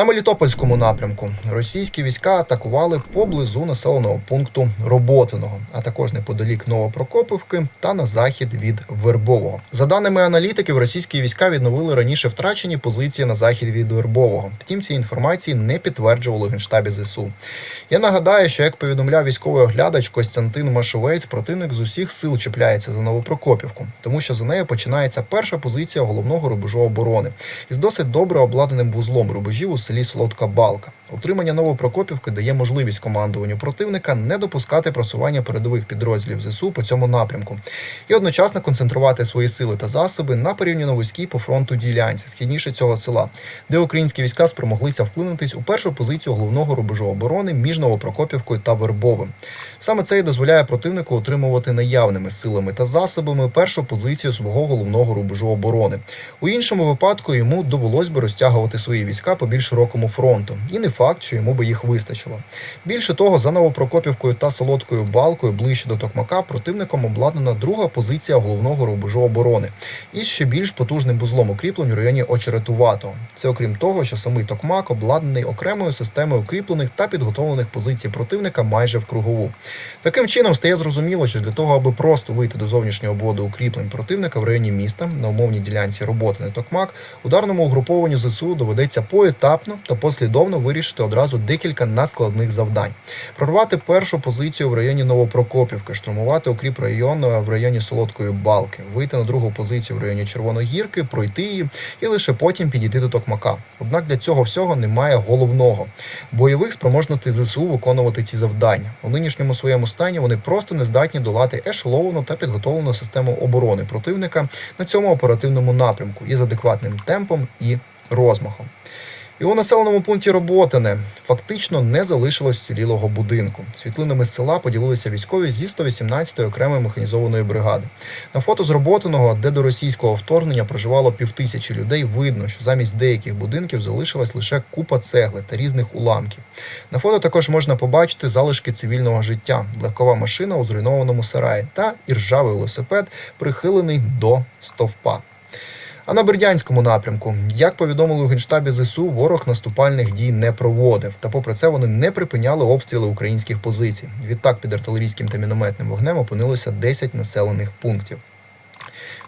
На Мелітопольському напрямку російські війська атакували поблизу населеного пункту Роботиного, а також неподалік Новопрокопівки та на захід від Вербового. За даними аналітиків, російські війська відновили раніше втрачені позиції на захід від Вербового. Втім, ці інформації не підтверджували генштабі ЗСУ. Я нагадаю, що як повідомляв військовий оглядач Костянтин Машовець, противник з усіх сил чіпляється за Новопрокопівку, тому що за нею починається перша позиція головного рубежу оборони із досить добре обладнаним вузлом рубежів у селі Солодка Балка. Утримання Новопрокопівки дає можливість командуванню противника не допускати просування передових підрозділів ЗСУ по цьому напрямку і одночасно концентрувати свої сили та засоби на порівняно вузькій по фронту ділянці східніше цього села, де українські війська спромоглися вклинутись у першу позицію головного рубежу оборони між Новопрокопівкою та Вербовим. Саме це і дозволяє противнику отримувати наявними силами та засобами першу позицію свого головного рубежу оборони. У іншому випадку йому довелось би розтягувати свої війська по більш широкому фронту, і не факт, що йому би їх вистачило. Більше того, за Новопрокопівкою та Солодкою Балкою ближче до Токмака противником обладнана друга позиція головного рубежу оборони із ще більш потужним вузлом укріплень в районі Очеретуватого. Це окрім того, що самий Токмак обладнаний окремою системою укріплених та підготовлених позицій противника майже в кругову. Таким чином стає зрозуміло, що для того, аби просто вийти до зовнішнього обводу укріплень противника в районі міста на умовній ділянці роботи не Токмак, ударному угрупованню ЗСУ доведеться поетапно та послідовно вирішити одразу декілька надскладних завдань: прорвати першу позицію в районі Новопрокопівки, штурмувати укріп району в районі Солодкої Балки, вийти на другу позицію в районі Червоногірки, пройти її і лише потім підійти до Токмака. Однак для цього всього немає головного бойових спроможностей ЗСУ виконувати ці завдання. У нинішньому своєму стані вони просто не здатні долати ешеловану та підготовлену систему оборони противника на цьому оперативному напрямку із адекватним темпом і розмахом. І у населеному пункті Роботине фактично не залишилось цілілого будинку. Світлинами села поділилися військові зі 118-ї окремої механізованої бригади. На фото з Роботиного, де до російського вторгнення проживало півтисячі людей, видно, що замість деяких будинків залишилась лише купа цегли та різних уламків. На фото також можна побачити залишки цивільного життя, легкова машина у зруйнованому сараї та іржавий велосипед, прихилений до стовпа. А на Бердянському напрямку, як повідомили у генштабі ЗСУ, ворог наступальних дій не проводив. Та попри це вони не припиняли обстріли українських позицій. Відтак під артилерійським та мінометним вогнем опинилося 10 населених пунктів.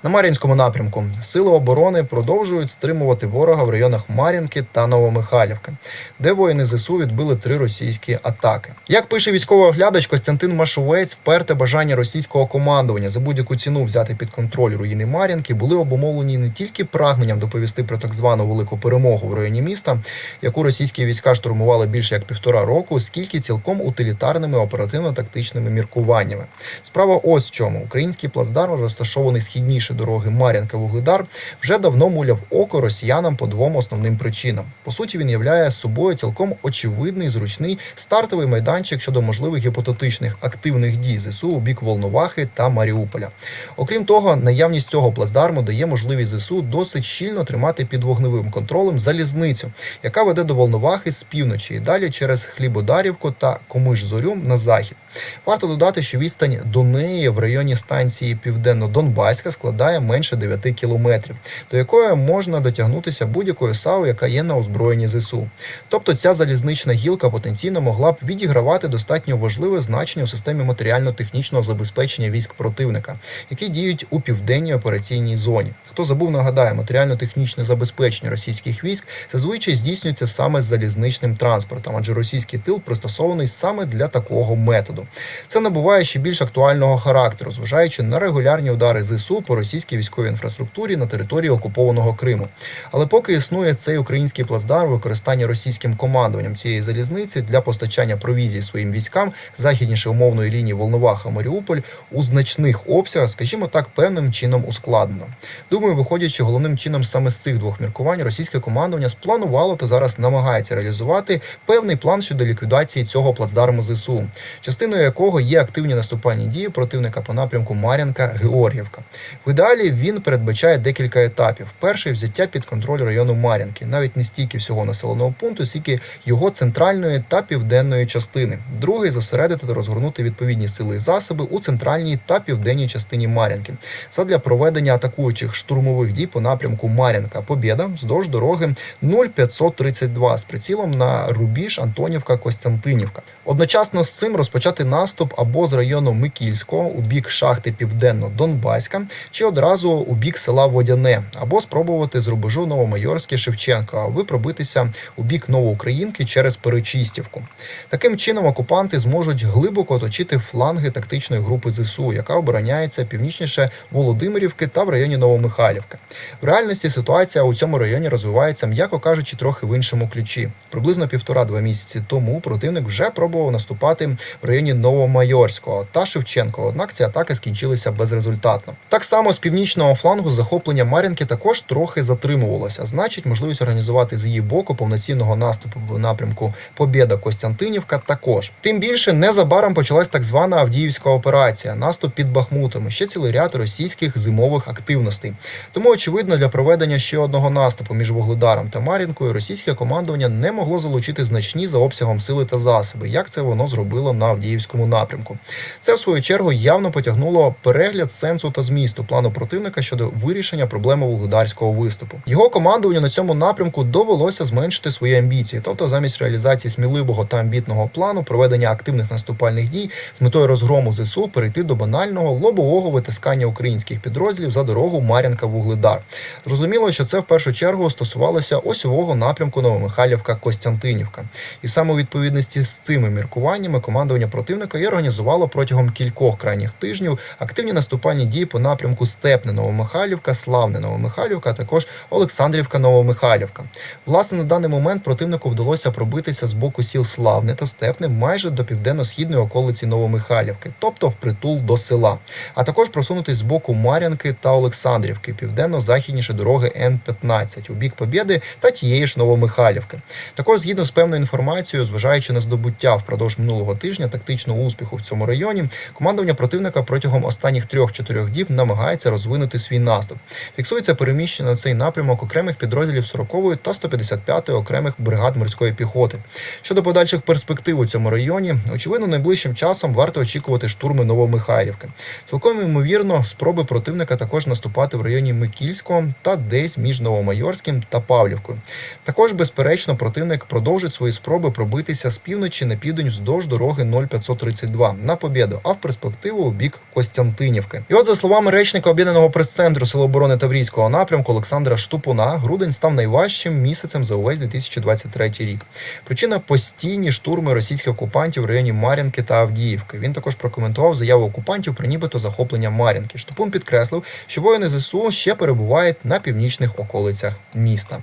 На Мар'їнському напрямку сили оборони продовжують стримувати ворога в районах Мар'їнки та Новомихайлівки, де воїни ЗСУ відбили три російські атаки. Як пише військовий оглядач Костянтин Машовець, вперте бажання російського командування за будь-яку ціну взяти під контроль руїни Мар'їнки були обумовлені не тільки прагненням доповісти про так звану велику перемогу в районі міста, яку російські війська штурмували більше як півтора року, скільки цілком утилітарними оперативно-тактичними міркуваннями. Справа ось в чому український плацдарм розташований східніше дороги Мар'янка Вугледар вже давно муляв око росіянам по двом основним причинам. По суті, він являє собою цілком очевидний зручний стартовий майданчик щодо можливих гіпотетичних активних дій ЗСУ у бік Волновахи та Маріуполя. Окрім того, наявність цього плацдарму дає можливість ЗСУ досить щільно тримати під вогневим контролем залізницю, яка веде до Волновахи з півночі і далі через Хлібодарівку та Комиш-Зорю на захід. Варто додати, що відстань до неї в районі станції Південно-Донбаська складає менше 9 кілометрів, до якої можна дотягнутися будь-якою САУ, яка є на озброєнні ЗСУ. Тобто ця залізнична гілка потенційно могла б відігравати достатньо важливе значення у системі матеріально-технічного забезпечення військ противника, які діють у південній операційній зоні. Хто забув, нагадає, матеріально-технічне забезпечення російських військ зазвичай здійснюється саме з залізничним транспортом, адже російський тил пристосований саме для такого методу. Це набуває ще більш актуального характеру, зважаючи на регулярні удари ЗСУ по російській військовій інфраструктурі на території окупованого Криму. Але поки існує цей український плацдарм, використання російським командуванням цієї залізниці для постачання провізії своїм військам західніше умовної лінії Волноваха Маріуполь у значних обсягах, скажімо так, певним чином ускладнено. Думаю, виходячи головним чином саме з цих двох міркувань, російське командування спланувало та зараз намагається реалізувати певний план щодо ліквідації цього плацдарму ЗСУ. Частина частиною якого є активні наступальні дії противника по напрямку Мар'янка-Георгівка. В ідеалі він передбачає декілька етапів. Перший взяття під контроль району Мар'янки, навіть не стільки всього населеного пункту, скільки його центральної та південної частини. Другий зосередити та розгорнути відповідні сили і засоби у центральній та південній частині Мар'янки. Задля проведення атакуючих штурмових дій по напрямку Мар'янка Побєда вздовж дороги 0532 з прицілом на рубіж Антонівка Костянтинівка. Одночасно з цим розпочати наступ або з району Микільського у бік шахти Південно-Донбаська, чи одразу у бік села Водяне, або спробувати з рубежу Новомайорське Шевченко, аби пробитися у бік Новоукраїнки через Перечистівку. Таким чином окупанти зможуть глибоко оточити фланги тактичної групи ЗСУ, яка обороняється північніше Володимирівки та в районі Новомихайлівки. В реальності ситуація у цьому районі розвивається, м'яко кажучи, трохи в іншому ключі. Приблизно півтора-два місяці тому противник вже пробував наступати в районі Новомайорського та Шевченко. Однак ці атаки скінчилися безрезультатно. Так само з північного флангу захоплення Мар'їнки також трохи затримувалося. Значить, можливість організувати з її боку повноцінного наступу в напрямку Побєда Костянтинівка також. Тим більше незабаром почалась так звана Авдіївська операція, наступ під Бахмутом, ще цілий ряд російських зимових активностей. Тому, очевидно, для проведення ще одного наступу між Вугледаром та Мар'їнкою російське командування не могло залучити значні за обсягом сили та засоби, як це воно зробило на Авдіївському напрямку. Це в свою чергу явно потягнуло перегляд сенсу та змісту плану противника щодо вирішення проблеми вугледарського виступу. Його командуванню на цьому напрямку довелося зменшити свої амбіції, тобто замість реалізації сміливого та амбітного плану проведення активних наступальних дій з метою розгрому ЗСУ перейти до банального лобового витискання українських підрозділів за дорогу Мар'янка Вугледар. Зрозуміло, що це в першу чергу стосувалося осьового напрямку Новомихайлівка Костянтинівка. І саме у відповідності з цими міркуваннями командування противника і організувало протягом кількох крайніх тижнів активні наступальні дії по напрямку Степне Новомихайлівка, Славне Новомихайлівка, а також Олександрівка Новомихайлівка. Власне, на даний момент противнику вдалося пробитися з боку сіл Славне та Степне майже до південно-східної околиці Новомихайлівки, тобто впритул до села, а також просунутись з боку Мар'янки та Олександрівки, південно-західніше дороги Н-15 у бік Побєди та тієї ж Новомихайлівки. Також згідно з певною інформацією, зважаючи на здобуття впродовж минулого тижня тактичного успіху в цьому районі, командування противника протягом останніх трьох-чотирьох діб намагається розвинути свій наступ. Фіксується переміщення на цей напрямок окремих підрозділів 40-ї та 155-ї окремих бригад морської піхоти. Щодо подальших перспектив у цьому районі, очевидно, найближчим часом варто очікувати штурми Новомихайлівки. Цілком ймовірно, спроби противника також наступати в районі Микільського та десь між Новомайорським та Павлівкою. Також, безперечно, противник продовжить свої спроби пробитися з півночі на південь вздовж дороги 0532 на Побєду, а в перспективу у бік Костянтинівки. І от за словами речника об'єднаного прес-центру Сил оборони Таврійського напрямку Олександра Штупуна, грудень став найважчим місяцем за увесь 2023 рік. Причина постійні штурми російських окупантів в районі Мар'їнки та Авдіївки. Він також прокоментував заяву окупантів про нібито захоплення Мар'їнки. Штупун підкреслив, що воїни ЗСУ ще перебувають на північних околицях міста.